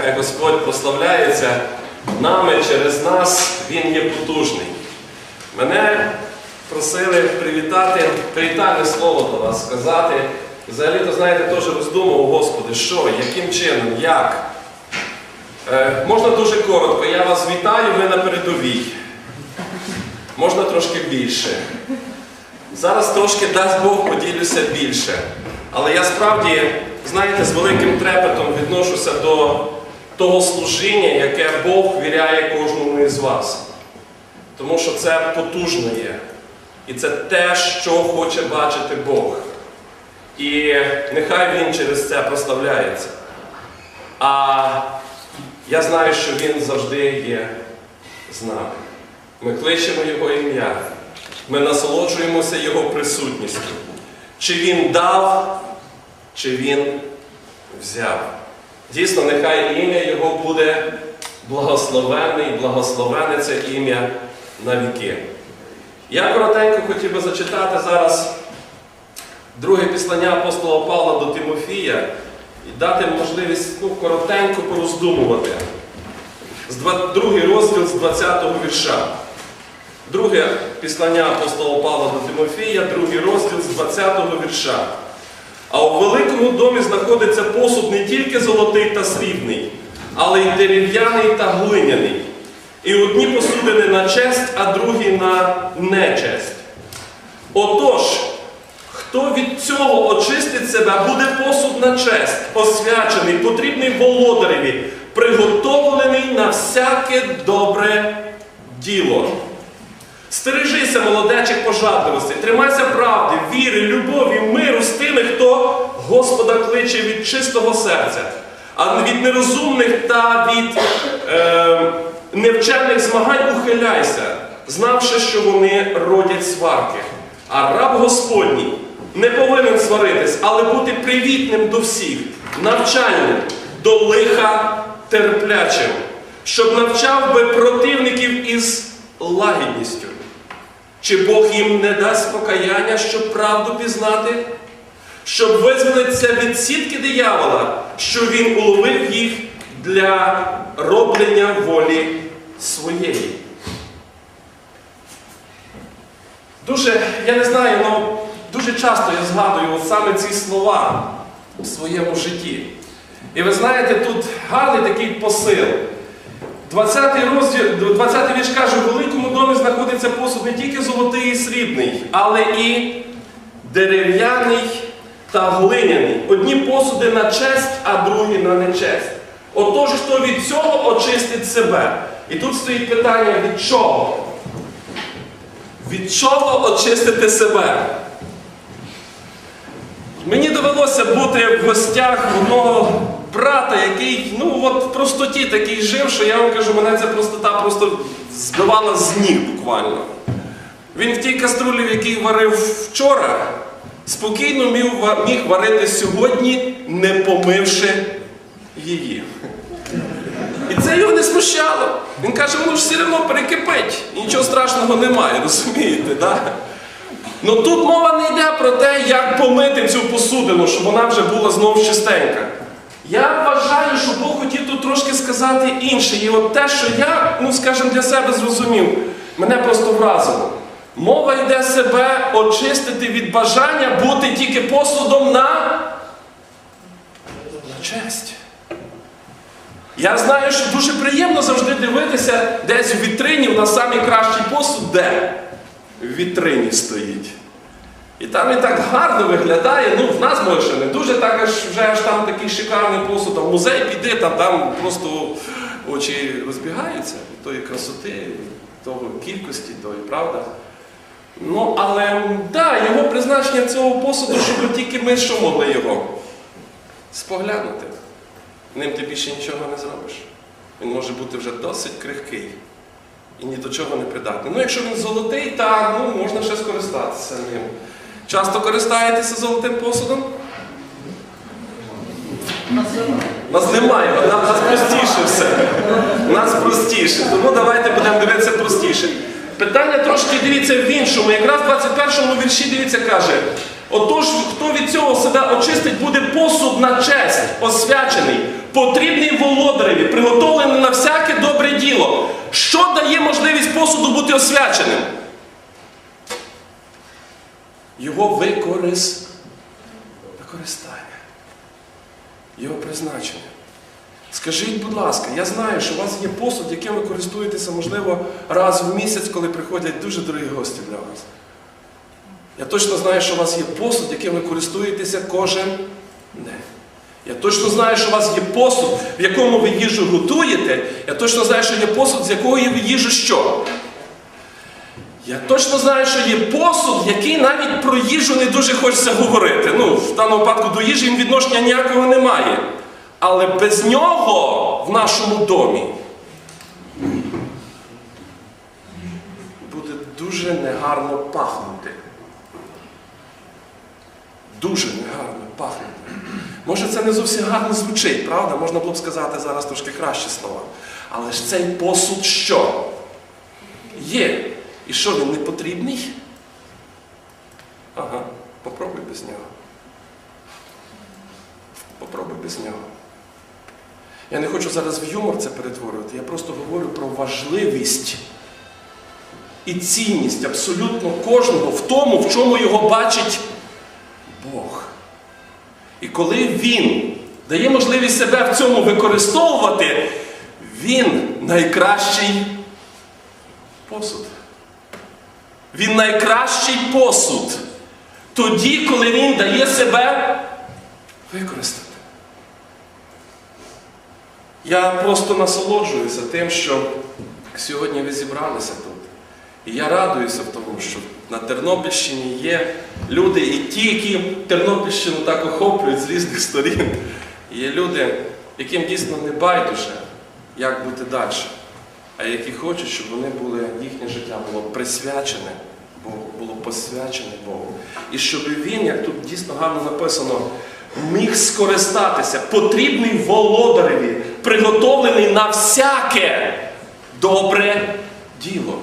хай Господь прославляється нами через нас, Він є потужний. Мене просили привітати, привітальне слово до вас сказати. Взагалі-то, знаєте, теж роздумав, Господи, що, яким чином, як? Е, можна дуже коротко, я вас вітаю, ви на передовій. Можна трошки більше. Зараз трошки дасть Бог поділюся більше. Але я справді, знаєте, з великим трепетом відношуся до того служіння, яке Бог віряє кожному із вас. Тому що це потужно є. І це те, що хоче бачити Бог. І нехай Він через це прославляється. А я знаю, що Він завжди є з нами. Ми кличемо Його ім'я. Ми насолоджуємося Його присутністю. Чи Він дав, чи Він взяв. Дійсно, нехай ім'я Його буде благословенне і благословене це ім'я на віки. Я коротенько хотів би зачитати зараз друге післання апостола Павла до Тимофія і дати можливість ну, коротенько пороздумувати. Другий розділ з 20-го вірша. Друге післання апостола Павла до Тимофія, другий розділ з 20-го вірша. А у великому домі знаходиться посуд не тільки золотий та срібний, але й дерев'яний та глиняний. І одні посудини на честь, а другі на нечесть. Отож, хто від цього очистить себе, буде посуд на честь, освячений, потрібний володареві, приготовлений на всяке добре діло. Стережися, молодечих пожадливостей, тримайся правди, віри, любові, миру з тими, хто Господа кличе від чистого серця, а від нерозумних та від е, невчених змагань ухиляйся, знавши, що вони родять сварки. А раб Господній не повинен сваритись, але бути привітним до всіх, навчальним, до лиха терплячим, щоб навчав би противників із лагідністю. Чи Бог їм не дасть покаяння, щоб правду пізнати? Щоб визволитися від сітки диявола, що він уловив їх для роблення волі своєї. Дуже, я не знаю, ну дуже часто я згадую саме ці слова у своєму житті. І ви знаєте, тут гарний такий посил. 20 розділ, 20 вірш каже, у великому домі знаходиться посуд не тільки золотий і срібний, але і дерев'яний та глиняний. Одні посуди на честь, а другі на нечесть. Отож, хто від цього очистить себе? І тут стоїть питання, від чого? Від чого очистити себе? Мені довелося бути в гостях одного брата, який ну от в простоті такий жив, що я вам кажу, мене ця простота просто збивала з ніг буквально. Він в тій каструлі, в якій варив вчора, спокійно міг, варити сьогодні, не помивши її. І це його не смущало. Він каже, воно ж все одно перекипить. І нічого страшного немає, розумієте? Да? Ну тут мова не йде про те, як помити цю посудину, щоб вона вже була знов чистенька. Я вважаю, що Бог хотів тут трошки сказати інше. І от те, що я, ну скажімо, для себе зрозумів, мене просто вразило. Мова йде себе очистити від бажання бути тільки посудом на, честь. Я знаю, що дуже приємно завжди дивитися десь в вітрині, у нас самий кращий посуд, де? В вітрині стоїть. І там він так гарно виглядає. Ну, в нас може не дуже так аж вже аж там такий шикарний посуд. А музей піди, там, там просто очі розбігаються тої красоти, того кількості, тої, правда? Ну, але да, його призначення цього посуду, щоб тільки ми що могли його споглянути. Ним ти більше нічого не зробиш. Він може бути вже досить крихкий і ні до чого не придатний. Ну, якщо він золотий, так, ну, можна ще скористатися ним. Часто користаєтеся золотим посудом? Нас немає, у нас простіше все. У нас простіше. Тому давайте будемо дивитися простіше. Питання трошки дивіться в іншому. Якраз в 21 му вірші дивіться каже. Отож, хто від цього себе очистить, буде посуд на честь, освячений, потрібний володареві, приготовлений на всяке добре діло. Що дає можливість посуду бути освяченим? Його викорис... використання, його призначення. Скажіть, будь ласка, я знаю, що у вас є посуд, яким ви користуєтеся, можливо, раз в місяць, коли приходять дуже дорогі гості для вас. Я точно знаю, що у вас є посуд, яким ви користуєтеся кожен день. Я точно знаю, що у вас є посуд, в якому ви їжу готуєте. Я точно знаю, що є посуд, з якого ви їжу що? Я точно знаю, що є посуд, який навіть про їжу не дуже хочеться говорити. Ну, в даному випадку до їжі їм відношення ніякого немає. Але без нього в нашому домі буде дуже негарно пахнути. Дуже негарно пахнути. Може, це не зовсім гарно звучить, правда? Можна було б сказати зараз трошки кращі слова. Але ж цей посуд що? Є. І що він не потрібний? Ага, попробуй без нього. Попробуй без нього. Я не хочу зараз в юмор це перетворювати, я просто говорю про важливість і цінність абсолютно кожного в тому, в чому його бачить Бог. І коли Він дає можливість себе в цьому використовувати, Він найкращий посуд. Він найкращий посуд. Тоді, коли він дає себе використати. Я просто насолоджуюся тим, що сьогодні ви зібралися тут. І я радуюся в тому, що на Тернопільщині є люди, і ті, які Тернопільщину так охоплюють з різних сторін. Є люди, яким дійсно не байдуже, як бути далі, а які хочуть, щоб вони були, їхнє життя було присвячене Богу, було посвячене Богу. І щоб він, як тут дійсно гарно написано, міг скористатися, потрібний володареві, приготовлений на всяке добре діло.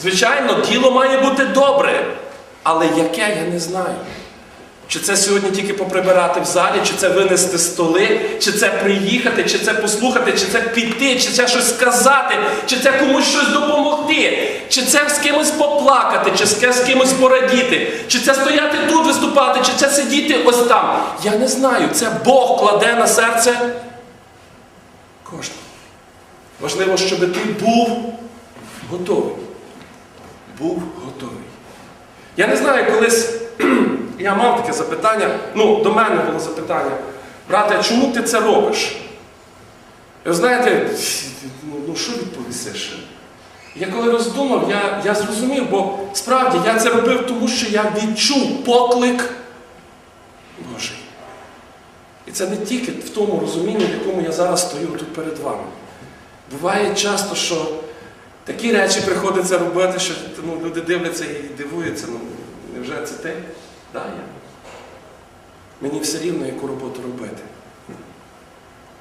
Звичайно, діло має бути добре, але яке я не знаю. Чи це сьогодні тільки поприбирати в залі, чи це винести столи, чи це приїхати, чи це послухати, чи це піти, чи це щось сказати, чи це комусь щось допомогти, чи це з кимось поплакати, чи з з кимось порадіти, чи це стояти тут виступати, чи це сидіти ось там. Я не знаю. Це Бог кладе на серце кожного. Важливо, щоб ти був готовий. Був готовий. Я не знаю, колись я мав таке запитання, ну, до мене було запитання, брате, чому ти це робиш? І ви знаєте, ну, ну що відповісиш? Я коли роздумав, я, я зрозумів, бо справді я це робив, тому що я відчув поклик Божий. І це не тільки в тому розумінні, в якому я зараз стою тут перед вами. Буває часто, що такі речі приходиться робити, що ну, люди дивляться і дивуються. Ну, невже це ти? Да. Мені все рівно, яку роботу робити.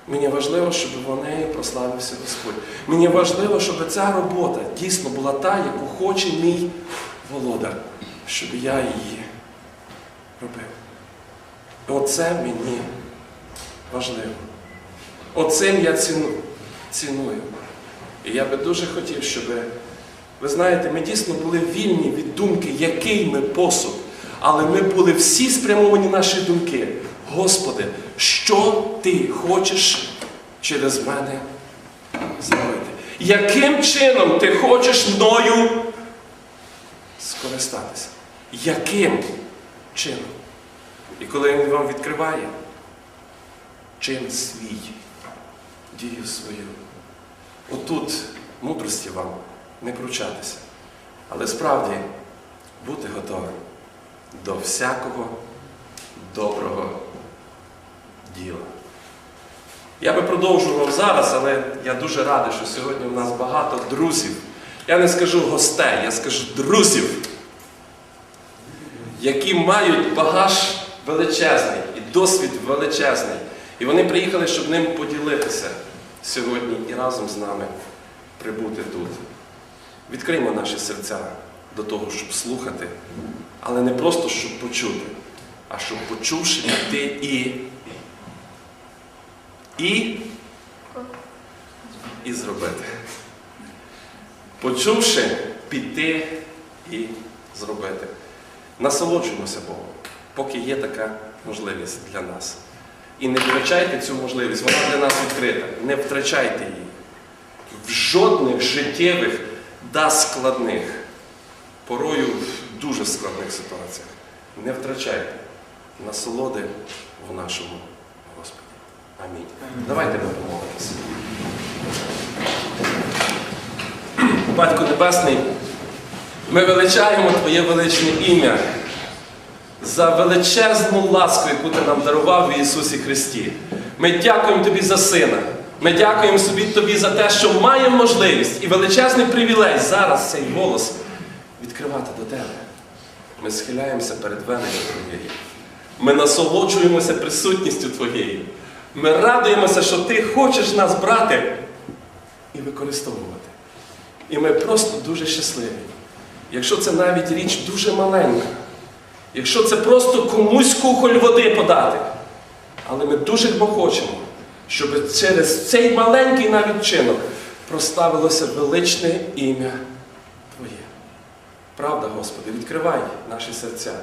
Мені важливо, щоб вони прославився Господь. Мені важливо, щоб ця робота дійсно була та, яку хоче мій володар, щоб я її робив. Оце мені важливо. Оцим я ціну, ціную. І я би дуже хотів, щоб, ви знаєте, ми дійсно були вільні від думки, який ми посуд. Але ми були всі спрямовані наші думки. Господи, що ти хочеш через мене зробити? Яким чином ти хочеш мною скористатися? Яким чином? І коли він вам відкриває, чин свій, дію свою. Отут мудрості вам не кручатися, але справді бути готовим до всякого доброго діла. Я би продовжував зараз, але я дуже радий, що сьогодні в нас багато друзів. Я не скажу гостей, я скажу друзів, які мають багаж величезний і досвід величезний. І вони приїхали, щоб ним поділитися сьогодні і разом з нами прибути тут. Відкриймо наші серця до того, щоб слухати, але не просто щоб почути, а щоб почувши піти і. І. І зробити. Почувши піти і зробити. Насолоджуємося Богом, поки є така можливість для нас. І не втрачайте цю можливість, вона для нас відкрита. Не втрачайте її. В жодних життєвих да складних, порою в дуже складних ситуаціях. Не втрачайте насолоди в нашому Господі. Амінь. Давайте ми помолимося. Батько Небесний, ми величаємо Твоє величне ім'я за величезну ласку, яку Ти нам дарував в Ісусі Христі. Ми дякуємо Тобі за Сина. Ми дякуємо собі Тобі за те, що маємо можливість і величезний привілей зараз цей голос відкривати до Тебе. Ми схиляємося перед величчю Твоєю. Ми насолоджуємося присутністю Твоєю. Ми радуємося, що Ти хочеш нас брати і використовувати. І ми просто дуже щасливі. Якщо це навіть річ дуже маленька, якщо це просто комусь кухоль води подати. Але ми дуже хочемо, щоб через цей маленький навіть чинок проставилося величне ім'я. Правда, Господи, відкривай наші серця.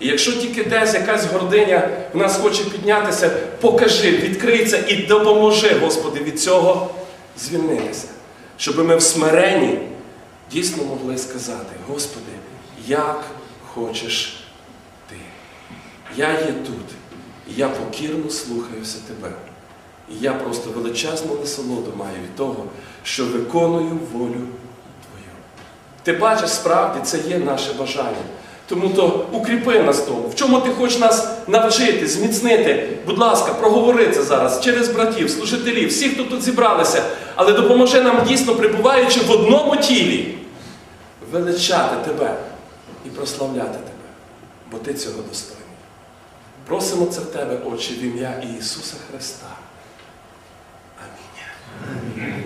І якщо тільки десь якась гординя в нас хоче піднятися, покажи, відкрий це і допоможи, Господи, від цього звільнитися. Щоб ми в смиренні дійсно могли сказати, Господи, як хочеш Ти. Я є тут, і я покірно слухаюся Тебе. І я просто величезну насолоду маю від того, що виконую волю. Ти бачиш, справді це є наше бажання. Тому то укріпи нас тому. В чому ти хочеш нас навчити, зміцнити? Будь ласка, проговори це зараз через братів, служителів, всіх, хто тут зібралися, але допоможи нам дійсно, прибуваючи в одному тілі, величати тебе і прославляти тебе, бо ти цього достойний. Просимо це в тебе, Отче, в ім'я Ісуса Христа. Амінь.